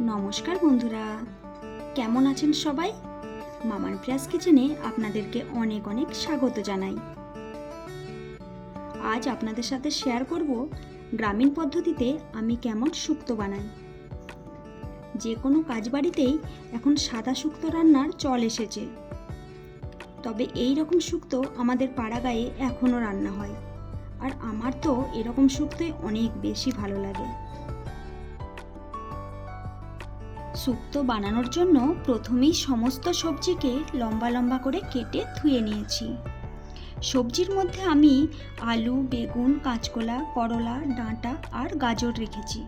নমস্কার বন্ধুরা। কেমন আছেন সবাই? মামার প্রিয়াস কিচেনে আপনাদেরকে অনেক অনেক স্বাগত জানাই। আজ আপনাদের সাথে শেয়ার করব গ্রামীণ পদ্ধতিতে আমি কেমন শুক্তো বানাই। যে কোনো কাজ বাড়িতেই এখন সাদা শুক্তো রান্নার চল এসেছে। তবে এই রকম শুক্তো আমাদের পাড়া গায়ে এখনও রান্না হয়। আর আমার তো এরকম শুক্তোই অনেক বেশি ভালো লাগে। শুক্তো বানানোর জন্য প্রথমেই সমস্ত সবজিকে লম্বা লম্বা করে কেটে ধুয়ে নিয়েছি। সবজির মধ্যে আমি আলু, বেগুন, কাঁচকলা, করলা, ডাঁটা আর গাজর রেখেছি।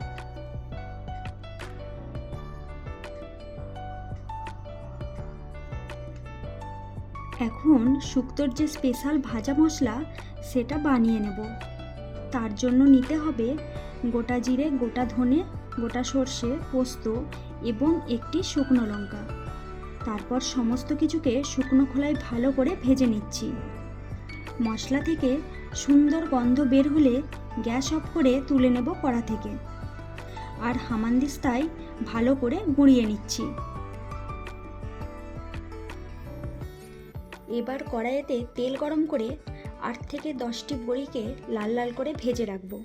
এখন শুক্তোর যে স্পেশাল ভাজা মশলা, সেটা বানিয়ে নেব। তার জন্য নিতে হবে গোটা জিরে, গোটা ধনে, গোটা সর্ষে, পোস্ত এবং একটি শুকনো লঙ্কা। তারপর সমস্ত কিছুকে শুকনো খোলায় ভালো করে ভেজে নিচ্ছি। মশলা থেকে সুন্দর গন্ধ বের হলে গ্যাস অফ করে তুলে নেব কড়া থেকে। আর হামানদিস্তায় ভালো করে গুঁড়িয়ে নিচ্ছি। এবার কড়াইতে তেল গরম করে আট থেকে দশটি বড়িকে লাল লাল করে ভেজে রাখব।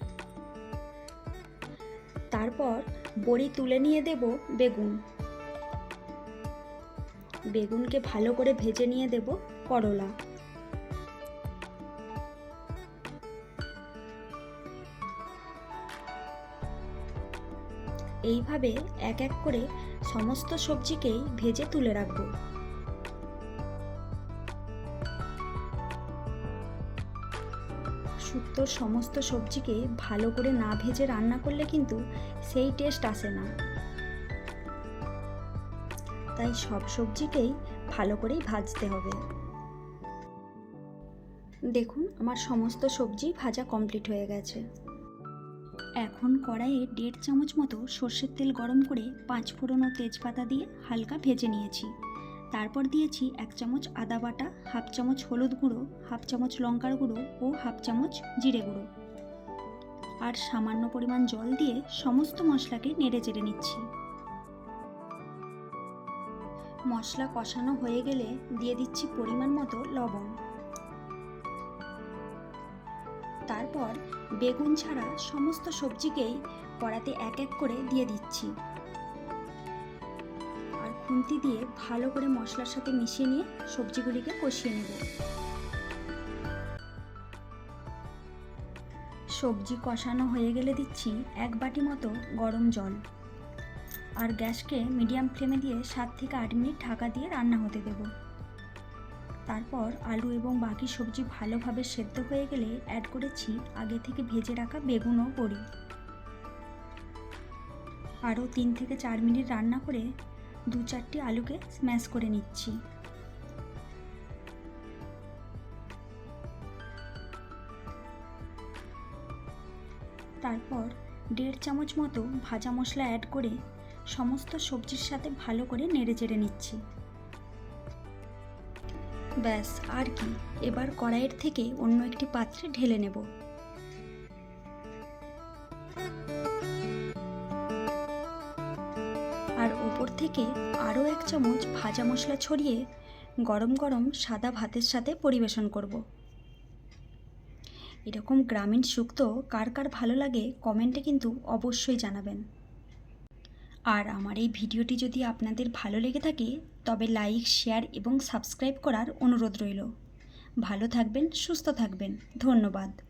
তারপর বড়ি তুলে নিয়ে দেব বেগুন। বেগুনকে ভালো করে ভেজে নিয়ে দেব করলা। এইভাবে এক এক করে সমস্ত সবজিকেই ভেজে তুলে রাখব। শুক্তোর সমস্ত সবজিকে ভালো করে না ভেজে রান্না করলে কিন্তু সেই টেস্ট আসে না। তাই সব সবজিকেই ভালো করেই ভাজতে হবে। দেখুন, আমার সমস্ত সবজি ভাজা কমপ্লিট হয়ে গেছে। এখন কড়াইয়ে দেড় চামচ মতো সর্ষের তেল গরম করে পাঁচ ফোড়নো তেজপাতা দিয়ে হালকা ভেজে নিয়েছি। তারপর দিয়েছি এক চামচ আদা বাটা, হাফ চামচ হলুদ গুঁড়ো, হাফ চামচ লঙ্কার গুঁড়ো ও হাফ চামচ জিরে গুঁড়ো। আর সামান্য পরিমাণ জল দিয়ে সমস্ত মশলাকে নেড়ে চেড়ে নিচ্ছি। মশলা কষানো হয়ে গেলে দিয়ে দিচ্ছি পরিমাণ মতো লবণ। তারপর বেগুন ছাড়া সমস্ত সবজিকেই কড়াতে এক এক করে দিয়ে দিচ্ছি। খুন্তি দিয়ে ভালো করে মশলার সাথে মিশিয়ে নিয়ে সবজিগুলিকে কষিয়ে নেব। সবজি কষানো হয়ে গেলে দিচ্ছি এক বাটি মতো গরম জল। আর গ্যাসকে মিডিয়াম ফ্লেমে দিয়ে সাত থেকে আট মিনিট ঢাকা দিয়ে রান্না হতে দেব। তারপর আলু এবং বাকি সবজি ভালোভাবে সেদ্ধ হয়ে গেলে অ্যাড করেছি আগে থেকে ভেজে রাখা বেগুন ও বড়ি। আরও তিন থেকে চার মিনিট রান্না করে দু চারটি আলুকে স্ম্যাশ করে নিচ্ছি। তারপর দেড় চামচ মতো ভাজা মশলা অ্যাড করে সমস্ত সবজির সাথে ভালো করে নেড়ে চেড়ে নিচ্ছি। ব্যাস, আর কি। এবার কড়াইয়ের থেকে অন্য একটি পাত্রে ঢেলে নেব। থেকে আরও এক চামচ ভাজা মশলা ছড়িয়ে গরম গরম সাদা ভাতের সাথে পরিবেশন করব। এরকম গ্রামীণ শুক্তো কার কার ভালো লাগে কমেন্টে কিন্তু অবশ্যই জানাবেন। আর আমার এই ভিডিওটি যদি আপনাদের ভালো লেগে থাকে, তবে লাইক, শেয়ার এবং সাবস্ক্রাইব করার অনুরোধ রইল। ভালো থাকবেন, সুস্থ থাকবেন। ধন্যবাদ।